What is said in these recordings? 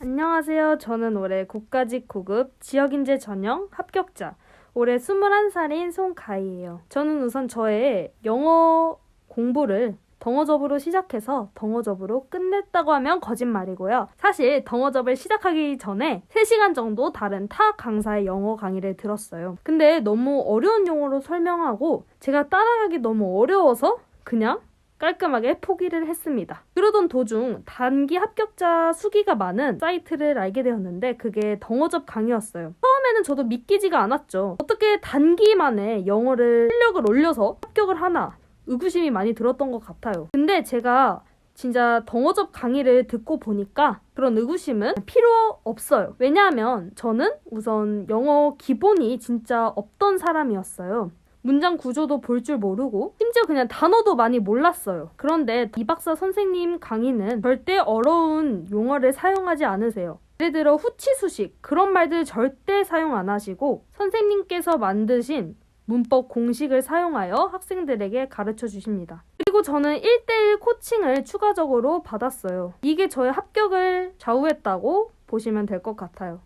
안녕하세요. 저는 올해 국가직 9급 지역인재 전형 합격자, 올해 21살인 송가희예요. 저는 우선 저의 영어 공부를 덩어접으로 시작해서 덩어접으로 끝냈다고 하면 거짓말이고요. 사실 덩어접을 시작하기 전에 3시간 정도 다른 타 강사의 영어 강의를 들었어요. 근데 너무 어려운 용어로 설명하고 제가 따라가기 너무 어려워서 그냥 깔끔하게 포기를 했습니다. 그러던 도중 단기 합격자 수기가 많은 사이트를 알게 되었는데 그게 덩어접 강의였어요. 처음에는 저도 믿기지가 않았죠. 어떻게 단기 만에 영어를 실력을 올려서 합격을 하나 의구심이 많이 들었던 것 같아요. 근데 제가 진짜 덩어접 강의를 듣고 보니까 그런 의구심은 필요 없어요. 왜냐하면 저는 우선 영어 기본이 진짜 없던 사람이었어요. 문장 구조도 볼 줄 모르고 심지어 그냥 단어도 많이 몰랐어요. 그런데 이 박사 선생님 강의는 절대 어려운 용어를 사용하지 않으세요. 예를 들어 후치수식 그런 말들 절대 사용 안 하시고 선생님께서 만드신 문법 공식을 사용하여 학생들에게 가르쳐 주십니다. 그리고 저는 1대1 코칭을 추가적으로 받았어요. 이게 저의 합격을 좌우했다고 보시면 될 것 같아요.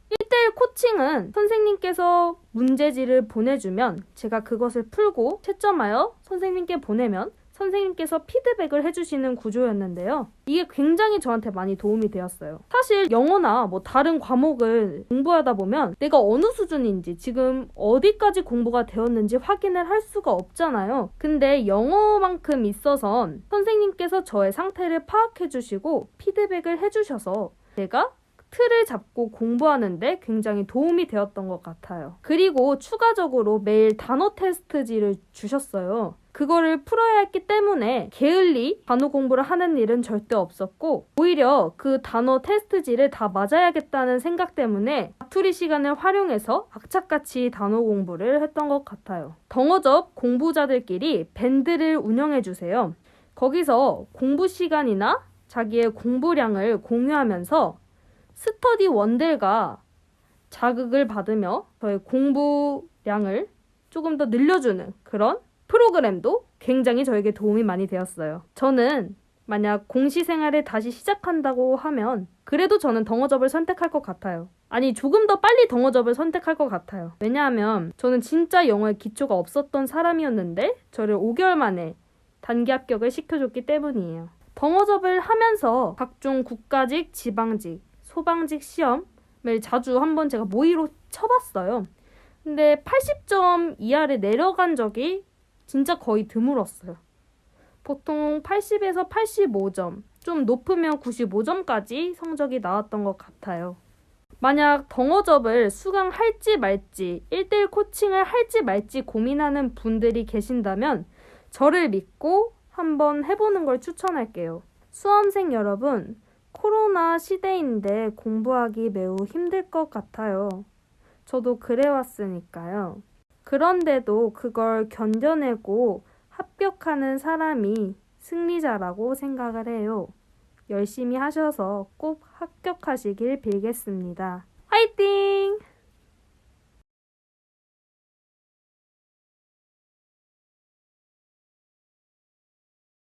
1대1 코칭은 선생님께서 문제지를 보내주면 제가 그것을 풀고 채점하여 선생님께 보내면 선생님께서 피드백을 해주시는 구조였는데요. 이게 굉장히 저한테 많이 도움이 되었어요. 사실 영어나 뭐 다른 과목을 공부하다 보면 내가 어느 수준인지 지금 어디까지 공부가 되었는지 확인을 할 수가 없잖아요. 근데 영어만큼 있어선 선생님께서 저의 상태를 파악해 주시고 피드백을 해주셔서 제가 틀을 잡고 공부하는데 굉장히 도움이 되었던 것 같아요. 그리고 추가적으로 매일 단어 테스트지를 주셨어요. 그거를 풀어야 했기 때문에 게을리 단어 공부를 하는 일은 절대 없었고 오히려 그 단어 테스트지를 다 맞아야겠다는 생각 때문에 자투리 시간을 활용해서 악착같이 단어 공부를 했던 것 같아요. 덩어접 공부자들끼리 밴드를 운영해 주세요. 거기서 공부 시간이나 자기의 공부량을 공유하면서 스터디 원들과 자극을 받으며 저의 공부량을 조금 더 늘려주는 그런 프로그램도 굉장히 저에게 도움이 많이 되었어요. 저는 만약 공시 생활을 다시 시작한다고 하면 그래도 저는 덩어접을 선택할 것 같아요. 아니 조금 더 빨리 덩어접을 선택할 것 같아요. 왜냐하면 저는 진짜 영어에 기초가 없었던 사람이었는데 저를 5개월 만에 단기 합격을 시켜줬기 때문이에요. 덩어접을 하면서 각종 국가직, 지방직, 소방직 시험을 자주 한번 제가 모의로 쳐봤어요. 근데 80점 이하를 내려간 적이 진짜 거의 드물었어요. 보통 80에서 85점, 좀 높으면 95점까지 성적이 나왔던 것 같아요. 만약 덩어접을 수강할지 말지, 1대1 코칭을 할지 말지 고민하는 분들이 계신다면 저를 믿고 한번 해보는 걸 추천할게요. 수험생 여러분, 코로나 시대인데 공부하기 매우 힘들 것 같아요. 저도 그래왔으니까요. 그런데도 그걸 견뎌내고 합격하는 사람이 승리자라고 생각을 해요. 열심히 하셔서 꼭 합격하시길 빌겠습니다. 화이팅!